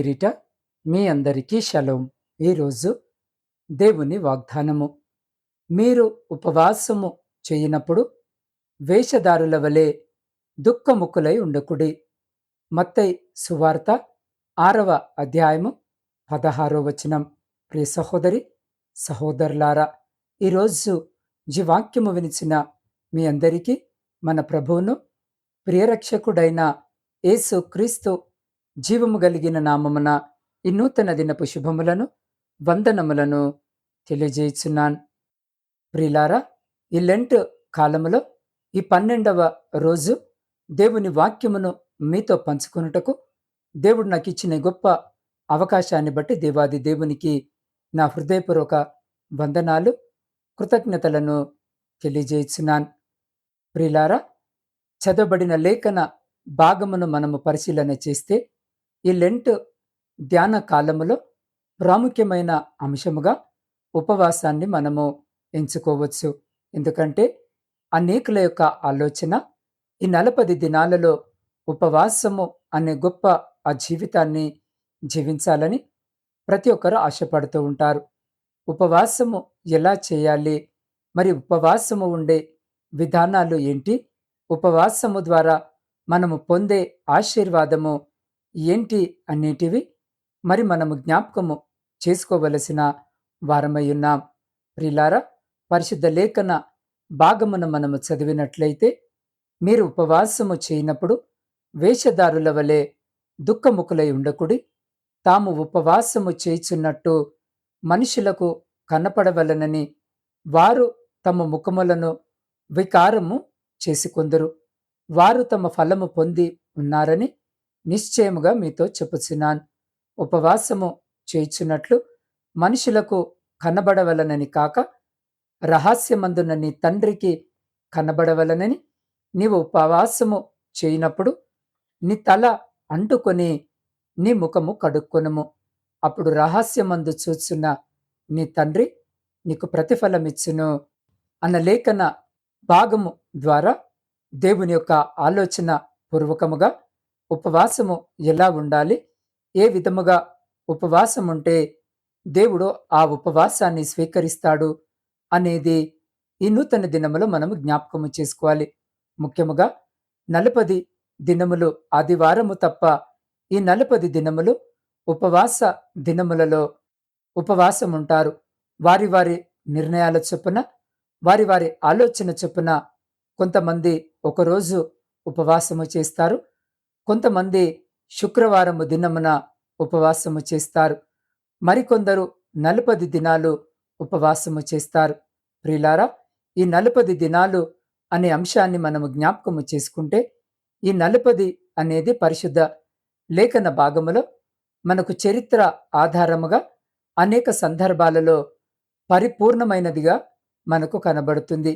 పేరిట మీ అందరికీ షలోం. ఈరోజు దేవుని వాగ్దానము. మీరు ఉపవాసము చేయనప్పుడు వేషధారుల వలె దుఃఖముఖులై ఉండకుడి. మత్తై సువార్త ఆరవ అధ్యాయము పదహారో వచనం. ప్రియ సహోదరి సహోదరులారా ఈరోజు జీవాక్యము వినిచిన మీ అందరికీ మన ప్రభువును ప్రియరక్షకుడైన యేసు క్రీస్తు జీవము కలిగిన నామమున ఈ నూతన దినపు శుభములను వందనములను తెలియజేయుచున్నాను. ప్రిలారా ఈ లెంట్ కాలములో ఈ పన్నెండవ రోజు దేవుని వాక్యమును మీతో పంచుకొనుటకు దేవుడు నాకు ఇచ్చిన గొప్ప అవకాశాన్ని బట్టి దేవాది దేవునికి నా హృదయపూర్వక వందనాలు కృతజ్ఞతలను తెలియజేయుచున్నాను. ప్రిలారా చదవబడిన లేఖన భాగమును మనము పరిశీలన చేస్తే ఈ లెంట్ ధ్యాన కాలములో ప్రాముఖ్యమైన అంశముగా ఉపవాసాన్ని మనము ఎంచుకోవచ్చు. ఎందుకంటే అనేకుల యొక్క ఆలోచన ఈ నలపది దినాలలో ఉపవాసము అనే గొప్ప ఆ జీవితాన్ని జీవించాలని ప్రతి ఒక్కరు ఆశపడుతూ ఉంటారు. ఉపవాసము ఎలా చేయాలి? మరి ఉపవాసము ఉండే విధానాలు ఏంటి? ఉపవాసము ద్వారా మనము పొందే ఆశీర్వాదము ఏంటి అనేటివి మరి మనము జ్ఞాపకము చేసుకోవలసిన వారమై ఉన్నాం. ప్రిలారా పరిశుద్ధ లేఖన భాగమును మనము చదివినట్లయితే మీరు ఉపవాసము చేయనప్పుడు వేషధారుల వలె దుఃఖముకులై ఉండకుడి తాము ఉపవాసము చేయుచున్నట్టు మనుషులకు కనపడవలనని వారు తమ ముఖములను వికారము చేసుకొందరు. వారు తమ ఫలము పొంది ఉన్నారని నిశ్చయముగా మీతో చెప్పుచున్నాను. ఉపవాసము చేయుచున్నట్లు మనుషులకు కనబడవలనని కాక రహస్యమందున నీ తండ్రికి కనబడవలనని నీవు ఉపవాసము చేయనప్పుడు నీ తల అంటుకొని నీ ముఖము కడుక్కొనుము. అప్పుడు రహస్యమందు చూచున్న నీ తండ్రి నీకు ప్రతిఫలమిచ్చును అన్న లేఖన భాగము ద్వారా దేవుని యొక్క ఆలోచన పూర్వకముగా ఉపవాసము ఎలా ఉండాలి? ఏ విధముగా ఉపవాసం ఉంటే దేవుడు ఆ ఉపవాసాన్ని స్వీకరిస్తాడు అనేది ఈ నూతన దినములో మనము జ్ఞాపకము చేసుకోవాలి. ముఖ్యముగా నలపది దినములు ఆదివారము తప్ప ఈ నలపది దినములు ఉపవాస దినములలో ఉపవాసం ఉంటారు వారి వారి నిర్ణయాల చొప్పున వారి వారి ఆలోచన చొప్పున కొంతమంది ఒకరోజు ఉపవాసము చేస్తారు. కొంతమంది శుక్రవారము దినమున ఉపవాసము చేస్తారు. మరికొందరు నలుపది దినాలు ఉపవాసము చేస్తారు. ప్రిలారా ఈ నలుపది దినాలు అనే అంశాన్ని మనము జ్ఞాపకము చేసుకుంటే ఈ నలుపది అనేది పరిశుద్ధ లేఖన భాగములో మనకు చరిత్ర ఆధారముగా అనేక సందర్భాలలో పరిపూర్ణమైనదిగా మనకు కనబడుతుంది.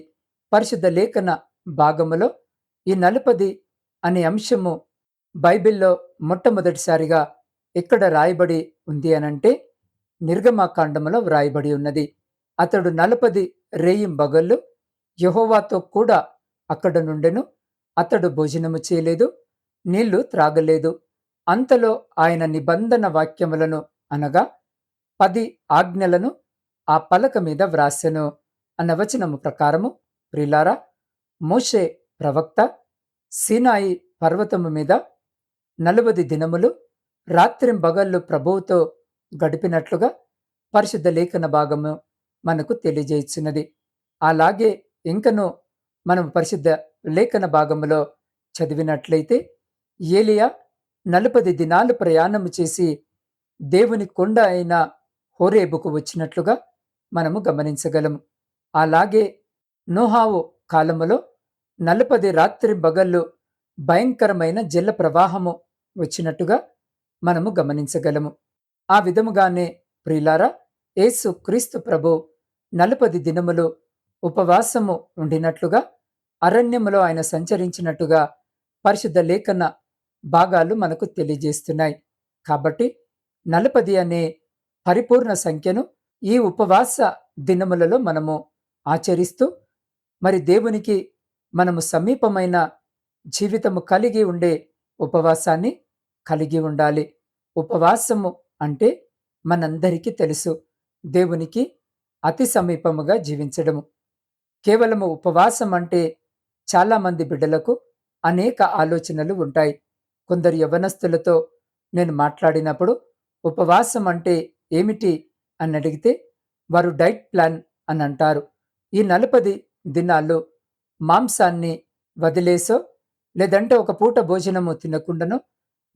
పరిశుద్ధ లేఖన భాగములో ఈ నలుపది అనే అంశము బైబిల్లో మొట్టమొదటిసారిగా ఎక్కడ రాయబడి ఉంది అనంటే నిర్గమాకాండములో వ్రాయబడి ఉన్నది. అతడు నలపది రేయిం బగళ్ళు యహోవాతో కూడా అక్కడ నుండెను. అతడు భోజనము చేయలేదు నీళ్ళు త్రాగలేదు. అంతలో ఆయన నిబంధన వాక్యములను అనగా పది ఆజ్ఞలను ఆ పలక మీద వ్రాసెను అన్న వచనము ప్రకారము ప్రిలారా మోషే ప్రవక్త సీనాయి పర్వతము మీద నలభై దినములు రాత్రింబగళ్ళు ప్రభువుతో గడిపినట్లుగా పరిశుద్ధ లేఖన భాగము మనకు తెలియజేస్తున్నది అలాగే ఇంకను మనం పరిశుద్ధ లేఖన భాగములో చదివినట్లయితే ఏలియా నలుపది దినాలు ప్రయాణము చేసి దేవుని కొండ అయిన హోరేబుకు వచ్చినట్లుగా మనము గమనించగలము. అలాగే నోహావు కాలములో నలపది రాత్రి బగళ్ళు భయంకరమైన జల ప్రవాహము వచ్చినట్టుగా మనము గమనించగలము. ఆ విధముగానే ప్రిలారా యేసు క్రీస్తు ప్రభు నలుపది దినములు ఉపవాసము ఉండినట్లుగా అరణ్యములో ఆయన సంచరించినట్టుగా పరిశుద్ధ లేఖన భాగాలు మనకు తెలియజేస్తున్నాయి. కాబట్టి నలపది అనే పరిపూర్ణ సంఖ్యను ఈ ఉపవాస దినములలో మనము ఆచరిస్తూ మరి దేవునికి మనము సమీపమైన జీవితము కలిగి ఉండే ఉపవాసాన్ని కలిగి ఉండాలి. ఉపవాసము అంటే మనందరికీ తెలుసు. దేవునికి అతి సమీపముగా జీవించడము. కేవలము ఉపవాసం అంటే చాలామంది బిడ్డలకు అనేక ఆలోచనలు ఉంటాయి. కొందరు యవనస్తులతో నేను మాట్లాడినప్పుడు ఉపవాసం అంటే ఏమిటి అని అడిగితే వారు డైట్ ప్లాన్ అని అంటారు. ఈ నలపది దినాల్లో మాంసాన్ని వదిలేసో లేదంటే ఒక పూట భోజనము తినకుండానో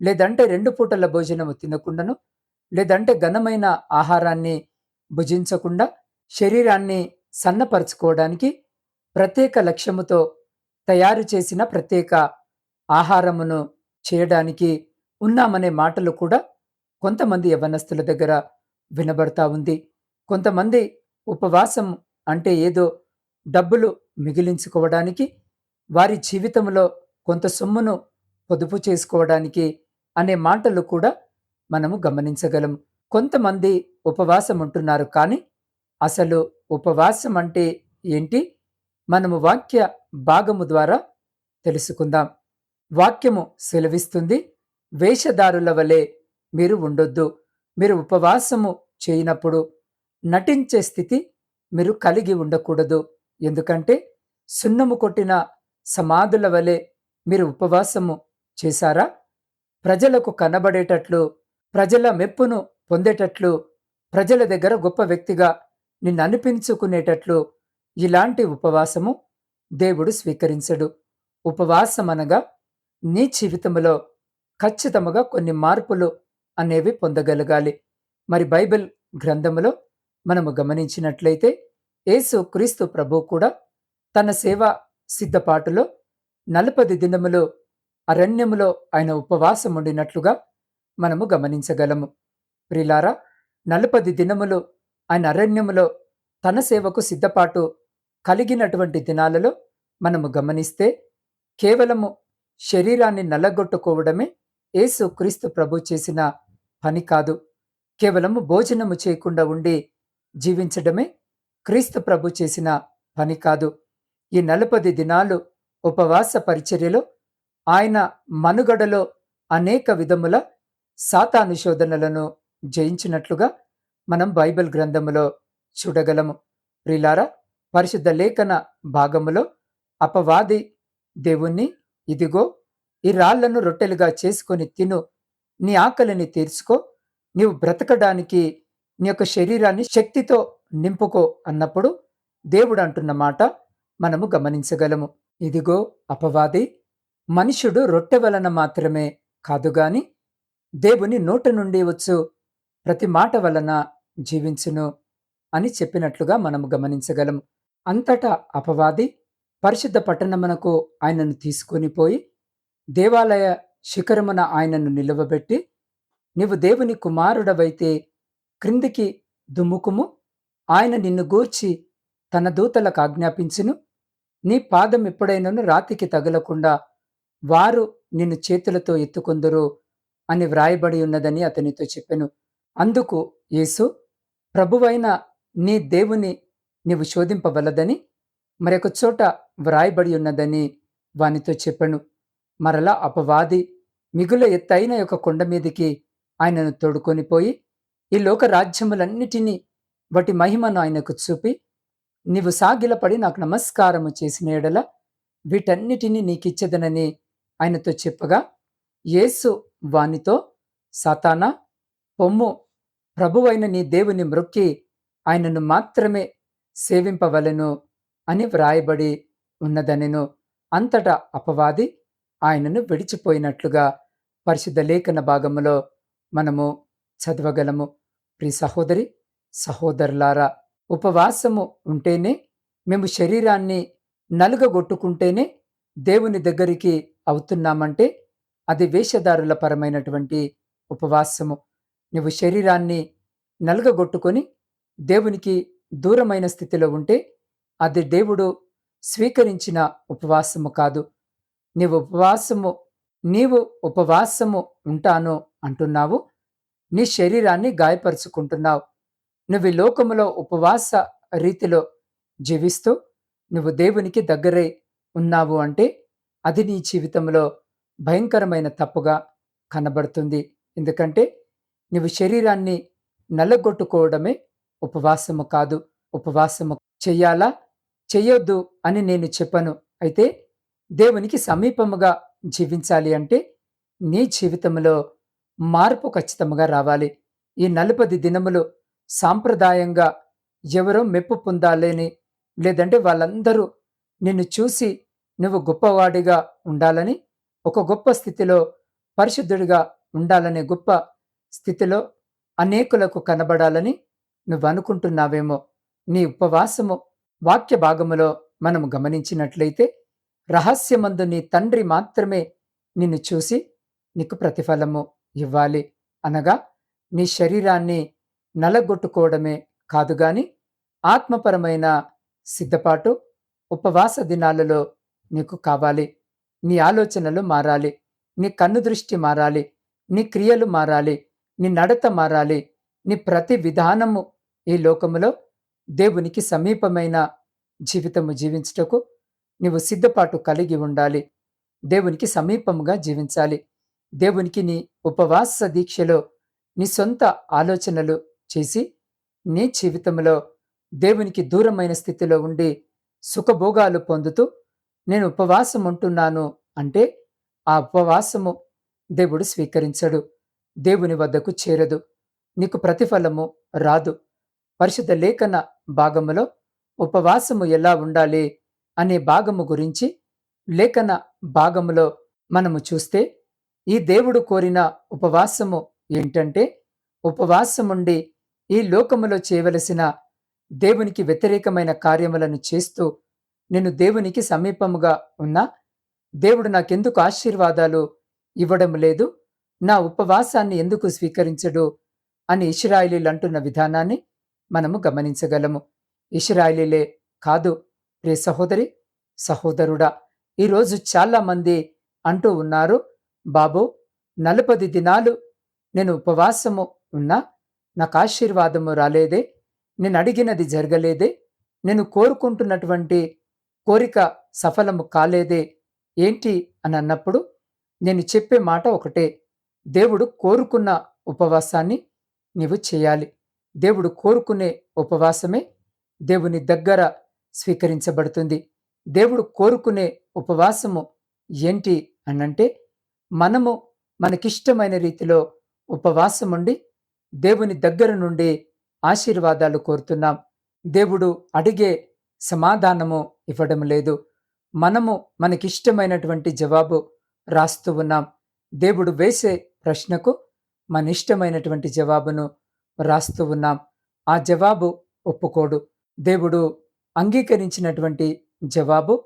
లేదంటే రెండు పూటల భోజనము తినకుండాను లేదంటే ఘనమైన ఆహారాన్ని భుజించకుండా శరీరాన్ని సన్నపరుచుకోవడానికి ప్రత్యేక లక్ష్యముతో తయారు చేసిన ప్రత్యేక ఆహారమును చేయడానికి ఉన్నామనే మాటలు కూడా కొంతమంది యవనస్తుల దగ్గర వినబడతా ఉంది. కొంతమంది ఉపవాసం అంటే ఏదో డబ్బులు మిగిలించుకోవడానికి వారి జీవితంలో కొంత సొమ్మును పొదుపు చేసుకోవడానికి అనే మాటలు కూడా మనము గమనించగలం. కొంతమంది ఉపవాసం ఉంటున్నారు కానీ అసలు ఉపవాసం అంటే ఏంటి? మనము వాక్య భాగము ద్వారా తెలుసుకుందాం. వాక్యము సెలవిస్తుంది వేషధారుల వలె మీరు ఉండొద్దు. మీరు ఉపవాసము చేయనప్పుడు నటించే స్థితి మీరు కలిగి ఉండకూడదు. ఎందుకంటే సున్నము కొట్టిన సమాధుల వలె మీరు ఉపవాసము చేశారా? ప్రజలకు కనబడేటట్లు ప్రజల మెప్పును పొందేటట్లు ప్రజల దగ్గర గొప్ప వ్యక్తిగా నిన్ను అనిపించుకునేటట్లు ఇలాంటి ఉపవాసము దేవుడు స్వీకరించడు. ఉపవాసమనగా నీ జీవితంలో ఖచ్చితముగా కొన్ని మార్పులు అనేవి పొందగలగాలి. మరి బైబిల్ గ్రంథములో మనము గమనించినట్లయితే యేసు క్రీస్తు ప్రభు కూడా తన సేవా సిద్ధపాటులో నలపది దినములు అరణ్యములో ఆయన ఉపవాసం ఉండినట్లుగా మనము గమనించగలము. ప్రిలారా నలుపది దినములు ఆయన అరణ్యములో తన సేవకు సిద్ధపాటు కలిగినటువంటి దినాలలో మనము గమనిస్తే కేవలము శరీరాన్ని నల్లగొట్టుకోవడమే యేసు క్రీస్తు ప్రభు చేసిన పని కాదు. కేవలము భోజనము చేయకుండా ఉండి జీవించడమే క్రీస్తు ప్రభు చేసిన పని కాదు. ఈ నలపది దినాలు ఉపవాస పరిచర్యలో ఆయన మనుగడలో అనేక విధముల సాతాను శోధనలను జయించినట్లుగా మనం బైబిల్ గ్రంథములో చూడగలము. ప్రిలారా పరిశుద్ధ లేఖన భాగములో అపవాది దేవుణ్ణి ఇదిగో ఈ రాళ్ళను రొట్టెలుగా చేసుకొని తిను నీ ఆకలిని తీర్చుకో నీవు బ్రతకడానికి నీ యొక్క శరీరాన్ని శక్తితో నింపుకో అన్నప్పుడు దేవుడు అంటున్న మాట మనము గమనించగలము. ఇదిగో అపవాది మనుషుడు రొట్టె వలన మాత్రమే కాదుగాని దేవుని నోట నుండి వచ్చు ప్రతి మాట వలన జీవించును అని చెప్పినట్లుగా మనము గమనించగలం. అంతటా అపవాది పరిశుద్ధ పట్టణమునకు ఆయనను తీసుకొని పోయి దేవాలయ శిఖరమున ఆయనను నిలువబెట్టి నీవు దేవుని కుమారుడవైతే క్రిందికి దుమ్ముకుము ఆయన నిన్ను గూర్చి తన దూతలకు ఆజ్ఞాపించును. నీ పాదం ఎప్పుడైనను రాతికి తగలకుండా వారు నిన్ను చేతులతో ఎత్తుకొందరు అని వ్రాయబడి ఉన్నదని అతనితో చెప్పెను. అందుకు యేసు ప్రభువైన నీ దేవుని నీవు శోధింపవలదని మరొక చోట వ్రాయబడి ఉన్నదని వానితో చెప్పెను. మరలా అపవాది మిగుల ఎత్తైన యొక్క కొండ మీదికి ఆయనను తోడుకొని పోయి ఈ లోక రాజ్యములన్నిటినీ వాటి మహిమను ఆయనకు చూపి నీవు సాగిలపడి నాకు నమస్కారము చేసిన ఎడల వీటన్నిటినీ నీకిచ్చదనని ఆయనతో చెప్పగా యేసు వానితో సాతానా పొమ్ము ప్రభువైన నీ దేవుని మ్రొక్కి ఆయనను మాత్రమే సేవింపవలెను అని వ్రాయబడి ఉన్నదనెను. అంతటా అపవాది ఆయనను విడిచిపోయినట్లుగా పరిశుద్ధ లేఖన భాగములో మనము చదవగలము. ప్రి సహోదరి సహోదరులారా ఉపవాసము ఉంటేనే మేము శరీరాన్ని నలుగగొట్టుకుంటేనే దేవుని దగ్గరికి అవుతున్నామంటే అది వేషధారుల పరమైనటువంటి ఉపవాసము. నువ్వు శరీరాన్ని నలుగగొట్టుకొని దేవునికి దూరమైన స్థితిలో ఉంటే అది దేవుడు స్వీకరించిన ఉపవాసము కాదు. నీవు ఉపవాసము నీవు ఉపవాసము ఉంటాను అంటున్నావు. నీ శరీరాన్ని గాయపరుచుకుంటున్నావు. నువ్వు లోకములో ఉపవాస రీతిలో జీవిస్తూ నువ్వు దేవునికి దగ్గరై ఉన్నావు అంటే అది నీ జీవితంలో భయంకరమైన తప్పుగా కనబడుతుంది. ఎందుకంటే నువ్వు శరీరాన్ని నల్లగొట్టుకోవడమే ఉపవాసము కాదు. ఉపవాసము చెయ్యాలా చెయ్యొద్దు అని నేను చెప్పను. అయితే దేవునికి సమీపముగా జీవించాలి అంటే నీ జీవితంలో మార్పు ఖచ్చితంగా రావాలి. ఈ నలుపది దినములు సాంప్రదాయంగా ఎవరో మెప్పు పొందాలని లేదంటే వాళ్ళందరూ నిన్ను చూసి నువ్వు గొప్పవాడిగా ఉండాలని ఒక గొప్ప స్థితిలో పరిశుద్ధుడిగా ఉండాలనే గొప్ప స్థితిలో అనేకులకు కనబడాలని నువ్వు అనుకుంటున్నావేమో నీ ఉపవాసము వాక్య భాగములో మనం గమనించినట్లయితే రహస్యమందు నీ తండ్రి మాత్రమే నిన్ను చూసి నీకు ప్రతిఫలము ఇవ్వాలి. అనగా నీ శరీరాన్ని నలగొట్టుకోవడమే కాదు గాని ఆత్మపరమైన సిద్ధపాటు ఉపవాస దినాలలో నీకు కావాలి. నీ ఆలోచనలు మారాలి. నీ కన్ను దృష్టి మారాలి. నీ క్రియలు మారాలి. నీ నడత మారాలి. నీ ప్రతి విధానము ఈ లోకములో దేవునికి సమీపమైన జీవితము జీవించుటకు నీవు సిద్ధపాటు కలిగి ఉండాలి. దేవునికి సమీపముగా జీవించాలి. దేవునికి నీ ఉపవాస దీక్షలో నీ సొంత ఆలోచనలు చేసి నీ జీవితంలో దేవునికి దూరమైన స్థితిలో ఉండి సుఖభోగాలు పొందుతూ నేను ఉపవాసం ఉంటున్నాను అంటే ఆ ఉపవాసము దేవుడు స్వీకరించడు దేవుని వద్దకు చేరదు నీకు ప్రతిఫలము రాదు. పరిశుద్ధ లేఖన భాగములో ఉపవాసము ఎలా ఉండాలి అనే భాగము గురించి లేఖన భాగములో మనము చూస్తే ఈ దేవుడు కోరిన ఉపవాసము ఏంటంటే ఉపవాసముండి ఈ లోకములో చేయవలసిన దేవునికి వ్యతిరేకమైన కార్యములను చేస్తూ నేను దేవునికి సమీపముగా ఉన్నా దేవుడు నాకెందుకు ఆశీర్వాదాలు ఇవ్వడం లేదు? నా ఉపవాసాన్ని ఎందుకు స్వీకరించడు? అని ఇష్రాయిలీలు అంటున్న విధానాన్ని మనము గమనించగలము. ఇష్రాయిలీలే కాదు రే సహోదరి సహోదరుడా ఈరోజు చాలామంది అంటూ ఉన్నారు బాబు నలపది దినాలు నేను ఉపవాసము ఉన్నా నాకు ఆశీర్వాదము రాలేదే నేను అడిగినది జరగలేదే నేను కోరుకుంటున్నటువంటి కోరిక సఫలము కాలేదే ఏంటి అని అన్నప్పుడు నేను చెప్పే మాట ఒకటే. దేవుడు కోరుకున్న ఉపవాసాన్ని నీవు చేయాలి. దేవుడు కోరుకునే ఉపవాసమే దేవుని దగ్గర స్వీకరించబడుతుంది. దేవుడు కోరుకునే ఉపవాసము ఏంటి అనంటే మనము మనకిష్టమైన రీతిలో ఉపవాసముండి దేవుని దగ్గర నుండి ఆశీర్వాదాలు కోరుతున్నాం. దేవుడు అడిగే సమాధానము ఇవ్వడం లేదు. మనము మనకిష్టమైనటువంటి జవాబు రాస్తూ ఉన్నాం. దేవుడు వేసే ప్రశ్నకు మన ఇష్టమైనటువంటి జవాబును రాస్తూ ఉన్నాం. ఆ జవాబు ఒప్పుకోడు. దేవుడు అంగీకరించినటువంటి జవాబు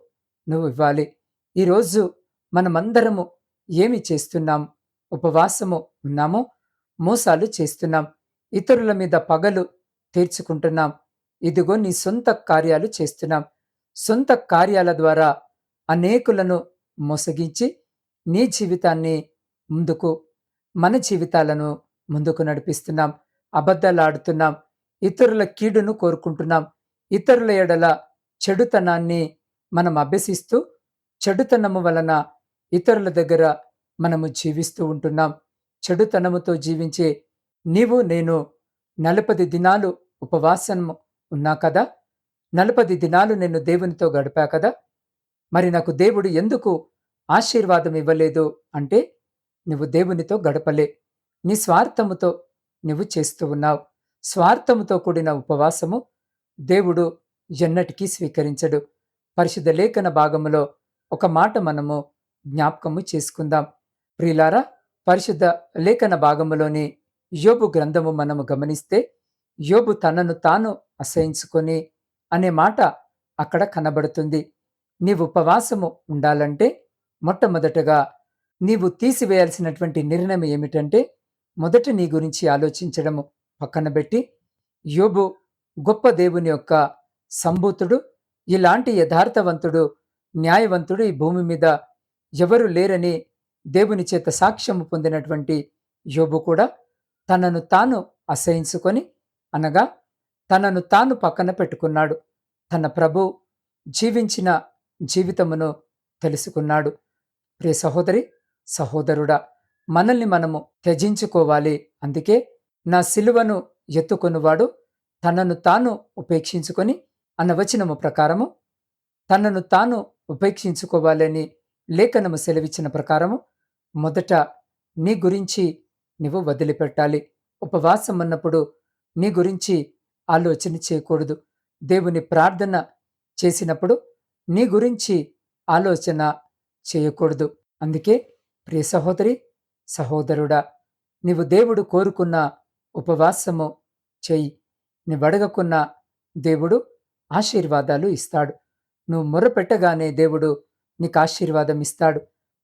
నువ్వు ఇవ్వాలి. ఈరోజు మనమందరము ఏమి చేస్తున్నాం? ఉపవాసము ఉన్నామో? మోసాలు చేస్తున్నాం. ఇతరుల మీద పగలు తీర్చుకుంటున్నాం. ఇదిగో నీ సొంత కార్యాలు చేస్తున్నాం. సొంత కార్యాల ద్వారా అనేకులను మోసగించి నీ జీవితాన్ని ముందుకు మన జీవితాలను ముందుకు నడిపిస్తున్నాం. అబద్ధాలాడుతున్నాం. ఇతరుల కీడును కోరుకుంటున్నాం. ఇతరుల ఎడల చెడుతనాన్ని మనం అభ్యసిస్తూ చెడుతనము వలన ఇతరుల దగ్గర మనము జీవిస్తూ ఉంటున్నాం. చెడుతనముతో జీవించే నీవు నేను నలపది దినాలు ఉపవాసము ఉన్నా కదా? నలపది దినాలు నేను దేవునితో గడిపా కదా? మరి నాకు దేవుడు ఎందుకు ఆశీర్వాదం ఇవ్వలేదు అంటే నువ్వు దేవునితో గడపలే. నీ స్వార్థముతో నువ్వు చేస్తూ ఉన్నావు. స్వార్థముతో కూడిన ఉపవాసము దేవుడు ఎన్నటికీ స్వీకరించడు. పరిశుద్ధ లేఖన భాగములో ఒక మాట మనము జ్ఞాపకము చేసుకుందాం. ప్రియులారా పరిశుద్ధ లేఖన భాగములోని యోబు గ్రంథము మనము గమనిస్తే యోబు తనను తాను అసహించుకొని అనే మాట అక్కడ కనబడుతుంది. నీవు ఉపవాసము ఉండాలంటే మొట్టమొదటగా నీవు తీసివేయాల్సినటువంటి నిర్ణయం ఏమిటంటే మొదట నీ గురించి ఆలోచించడము పక్కన పెట్టి యోబు గొప్ప దేవుని యొక్క సంభూతుడు ఇలాంటి యథార్థవంతుడు న్యాయవంతుడు ఈ భూమి మీద ఎవరు లేరని దేవుని చేత సాక్ష్యము పొందినటువంటి యోబు కూడా తనను తాను అసహించుకొని అనగా తనను తాను పక్కన పెట్టుకున్నాడు. తన ప్రభు జీవించిన జీవితమును తెలుసుకున్నాడు. ప్రియ సహోదరి సహోదరుడా మనల్ని మనము త్యజించుకోవాలి. అందుకే నా సిలువను ఎత్తుకొనువాడు. తనను తాను ఉపేక్షించుకొని అన్నవచనము ప్రకారము తనను తాను ఉపేక్షించుకోవాలని లేఖనము సెలవిచ్చిన ప్రకారము మొదట నీ గురించి నువ్వు వదిలిపెట్టాలి. ఉపవాసం ఉన్నప్పుడు నీ గురించి ఆలోచన చేయకూడదు. దేవుని ప్రార్థన చేసినప్పుడు నీ గురించి ఆలోచన చేయకూడదు. అందుకే ప్రియ సహోదరి సహోదరుడా నీవు దేవుడు కోరుకున్న ఉపవాసము చెయ్యి నీవడగకున్న దేవుడు ఆశీర్వాదాలు ఇస్తాడు. నువ్వు మొరపెట్టగానే దేవుడు నీకు ఆశీర్వాదం ఇస్తాడు.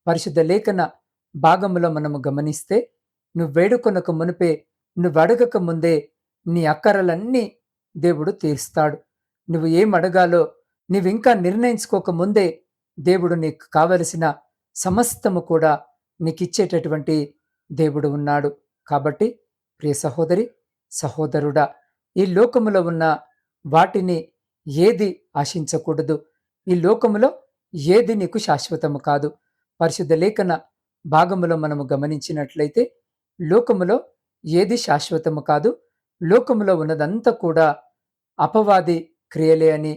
పరిశుద్ధ లేఖన భాగంలో మనము గమనిస్తే నువ్వు వేడుకొనక మునిపే నువ్వు అడగక ముందే నీ అక్కరలన్నీ దేవుడు తీరుస్తాడు. నువ్వు ఏం అడగాలో నీవింకా నిర్ణయించుకోకముందే నిర్ణయించుకోక ముందే దేవుడు నీకు కావలసిన సమస్తము కూడా నీకిచ్చేటటువంటి దేవుడు ఉన్నాడు. కాబట్టి ప్రియ సహోదరి సహోదరుడా ఈ లోకములో ఉన్న వాటిని ఏది ఆశించకూడదు? ఈ లోకములో ఏది నీకు శాశ్వతము కాదు? పరిశుద్ధ లేఖన భాగములో మనము గమనించినట్లయితే లోకములో ఏది శాశ్వతము కాదు? లోకములో ఉన్నదంతా కూడా అపవాది క్రియలే అని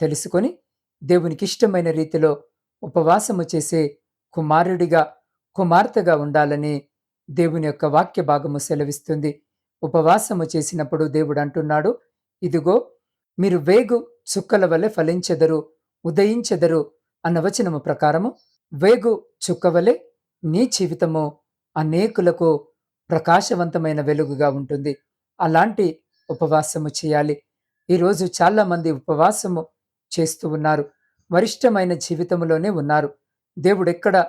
తెలుసుకొని దేవునికి ఇష్టమైన రీతిలో ఉపవాసము చేసే కుమారుడిగా కుమార్తెగా ఉండాలని దేవుని యొక్క వాక్య భాగము సెలవిస్తుంది. ఉపవాసము చేసినప్పుడు దేవుడు అంటున్నాడు ఇదిగో మీరు వేగు చుక్కల వలె ఫలించెదరు ఉదయించెదరు అన్న వచనము ప్రకారము వేగు చుక్క వలె నీ జీవితము అనేకులకు ప్రకాశవంతమైన వెలుగుగా ఉంటుంది. అలాంటి ఉపవాసము చేయాలి. ఈరోజు చాలామంది ఉపవాసము చేస్తూ ఉన్నారు. వరిష్టమైన జీవితంలోనే ఉన్నారు. దేవుడెక్కడ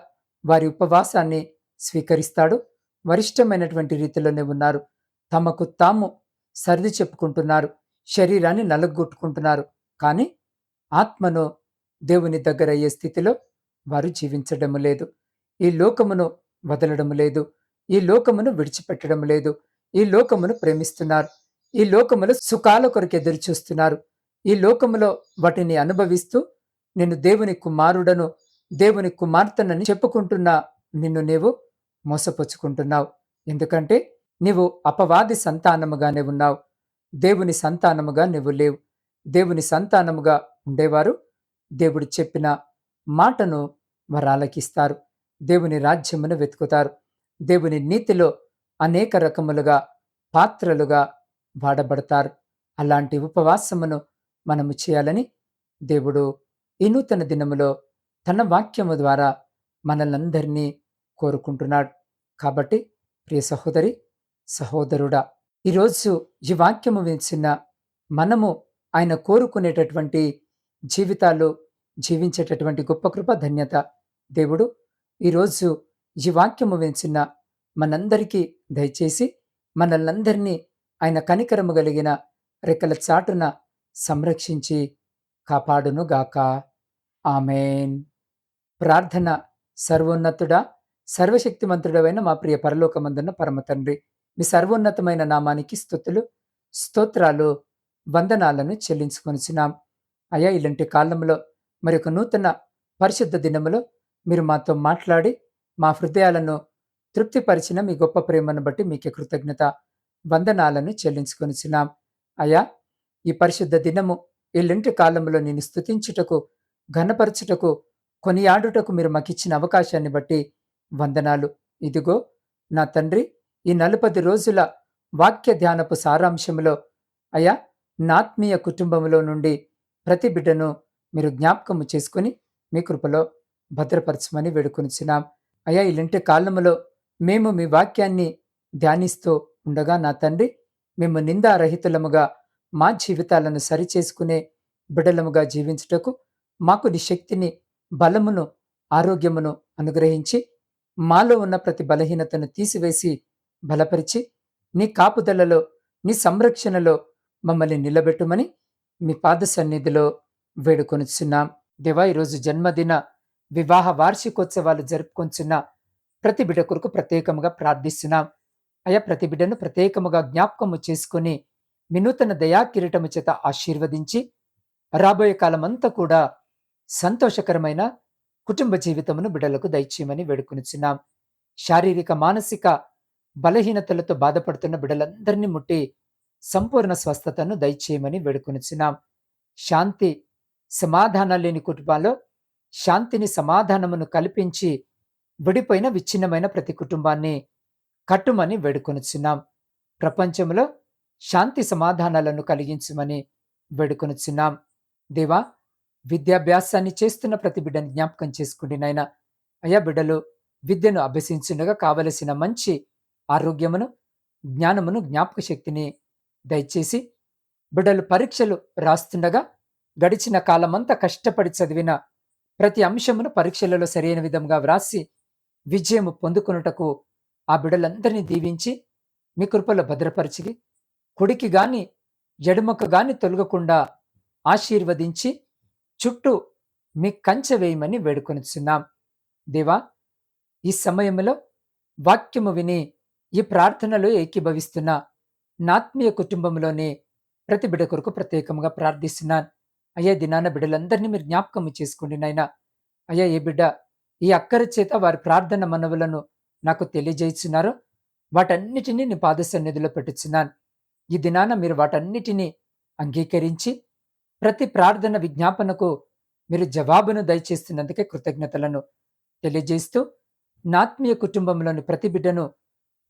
వారి ఉపవాసాన్ని స్వీకరిస్తాడు? వరిష్టమైనటువంటి రీతిలోనే ఉన్నారు. తమకు తాము సర్ది చెప్పుకుంటున్నారు. శరీరాన్ని నలగొట్టుకుంటున్నారు కానీ ఆత్మను దేవుని దగ్గర అయ్యే స్థితిలో వారు జీవించడం లేదు. ఈ లోకమును వదలడం లేదు. ఈ లోకమును విడిచిపెట్టడం లేదు. ఈ లోకమును ప్రేమిస్తున్నారు. ఈ లోకములో సుఖాల కొరకు ఎదురు చూస్తున్నారు. ఈ లోకములో వాటిని అనుభవిస్తూ నేను దేవుని కుమారుడను దేవుని కుమార్తెనని చెప్పుకుంటున్నా నిన్ను నీవు మోసపుచ్చుకుంటున్నావు. ఎందుకంటే నీవు అపవాది సంతానముగానే ఉన్నావు. దేవుని సంతానముగా నీవు లేవు. దేవుని సంతానముగా ఉండేవారు దేవుడు చెప్పిన మాటను వారు ఆలకిస్తారు దేవుని రాజ్యమును వెతుకుతారు. దేవుని నీతిలో అనేక రకములుగా పాత్రలుగా వాడబడతారు. అలాంటి ఉపవాసమును మనము చేయాలని దేవుడు ఈ నూతన దినములో తన వాక్యము ద్వారా మనలందరినీ కోరుకుంటున్నాడు. కాబట్టి ప్రియ సహోదరి సహోదరుడా ఈరోజు ఈ వాక్యము వినిచిన మనము ఆయన కోరుకునేటటువంటి జీవితాలు జీవించేటటువంటి గొప్ప కృప ధన్యత దేవుడు. ఈరోజు ఈ వాక్యము వినిచిన మనందరికీ దయచేసి మనల్నందరినీ ఆయన కనికరము కలిగిన రెక్కల చాటున సంరక్షించి కాపాడును గాక ఆమెన్. ప్రార్థన సర్వోన్నతుడా సర్వశక్తిమంతుడవైన మా ప్రియ పరలోకమందున్న పరమ తండ్రి మీ సర్వోన్నతమైన నామానికి స్థుతులు స్తోత్రాలు వందనాలను చెల్లించుకొనిచున్నాం. అయా ఇలాంటి కాలంలో మరి ఒక నూతన పరిశుద్ధ దినములో మీరు మాతో మాట్లాడి మా హృదయాలను తృప్తిపరిచిన మీ గొప్ప ప్రేమను బట్టి మీకే కృతజ్ఞత వందనాలను చెల్లించుకొనిచున్నాం. అయా ఈ పరిశుద్ధ దినము ఇల్లింటి కాలంలో నేను స్థుతించుటకు ఘనపరచుటకు కొనియాడుటకు మీరు మాకిచ్చిన అవకాశాన్ని బట్టి వందనాలు. ఇదిగో నా తండ్రి ఈ నలపది రోజుల వాక్య ధ్యానపు సారాంశంలో అయా నాత్మీయ కుటుంబంలో నుండి ప్రతి బిడ్డను మీరు జ్ఞాపకము చేసుకుని మీ కృపలో భద్రపరచమని వేడుకొనిచున్నాం. అయా ఇలాంటి కాలములో మేము మీ వాక్యాన్ని ధ్యానిస్తూ ఉండగా నా తండ్రి మేము నిందారహితులముగా మా జీవితాలను సరిచేసుకునే బిడలముగా జీవించుటకు మాకు నీ శక్తిని బలమును ఆరోగ్యమును అనుగ్రహించి మాలో ఉన్న ప్రతి బలహీనతను తీసివేసి బలపరిచి నీ కాపుదలలో నీ సంరక్షణలో మమ్మల్ని నిలబెట్టుమని మీ పాద సన్నిధిలో వేడుకొనిచున్నాం. దేవా ఈరోజు జన్మదిన వివాహ వార్షికోత్సవాలు జరుపుకొంచున్న ప్రతి బిడ్డ కొరకు ప్రత్యేకముగా ప్రార్థిస్తున్నాం. అయా ప్రతి బిడ్డను ప్రత్యేకముగా జ్ఞాపకము చేసుకుని వినూతన దయా కిరీటము చేత ఆశీర్వదించి రాబోయే కాలమంతా కూడా సంతోషకరమైన కుటుంబ జీవితమును బిడ్డలకు దయచేయమని వేడుకునిచున్నాం. శారీరక మానసిక బలహీనతలతో బాధపడుతున్న బిడ్డలందరినీ ముట్టి సంపూర్ణ స్వస్థతను దయచేయమని వేడుకొనిచున్నాం. శాంతి సమాధానం లేని కుటుంబాల్లో శాంతిని సమాధానమును కల్పించి విడిపోయిన విచ్ఛిన్నమైన ప్రతి కుటుంబాన్ని కట్టుమని వేడుకొనుచున్నాం. ప్రపంచంలో శాంతి సమాధానాలను కలిగించమని వేడుకొనుచున్నాం. దేవా విద్యాభ్యాసాన్ని చేస్తున్న ప్రతి బిడ్డని జ్ఞాపకం చేసుకుండి నాయన. అయా బిడ్డలు విద్యను అభ్యసించుండగా కావలసిన మంచి ఆరోగ్యమును జ్ఞానమును జ్ఞాపక శక్తిని దయచేసి బిడ్డలు పరీక్షలు రాస్తుండగా గడిచిన కాలమంతా కష్టపడి చదివిన ప్రతి అంశమును పరీక్షలలో సరైన విధంగా వ్రాసి విజయము పొందుకొనుటకు ఆ బిడలందరినీ దీవించి మీ కృపలో భద్రపరిచి కుడికి గాని ఎడమకు గాని తొలగకుండా ఆశీర్వదించి చుట్టూ మీ కంచె వేయమని వేడుకొనిచున్నాం. దేవా ఈ సమయంలో వాక్యము విని ఈ ప్రార్థనలో ఏకీభవిస్తున్న నాత్మీయ కుటుంబంలోని ప్రతి బిడ కొరకు ప్రత్యేకంగా ప్రార్థిస్తున్నాను. అయ్యా దినాన బిడ్డలందరినీ మీరు జ్ఞాపకం చేసుకోండి నాయన. అయ్యా ఏ బిడ్డ ఈ అక్కరి చేత వారి ప్రార్థన మనవులను నాకు తెలియజేస్తున్నారో వాటన్నిటినీ నీ పాద సన్నిధిలో పెట్టుచున్నాను. ఈ దినాన మీరు వాటన్నిటినీ అంగీకరించి ప్రతి ప్రార్థన విజ్ఞాపనకు మీరు జవాబును దయచేస్తున్నందుకే కృతజ్ఞతలను తెలియజేస్తూ నాత్మీయ కుటుంబంలోని ప్రతి బిడ్డను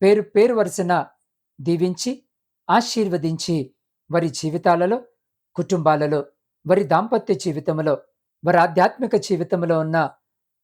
పేరు పేరు వరుసన దీవించి ఆశీర్వదించి వారి జీవితాలలో కుటుంబాలలో వారి దాంపత్య జీవితంలో వారి ఆధ్యాత్మిక జీవితంలో ఉన్న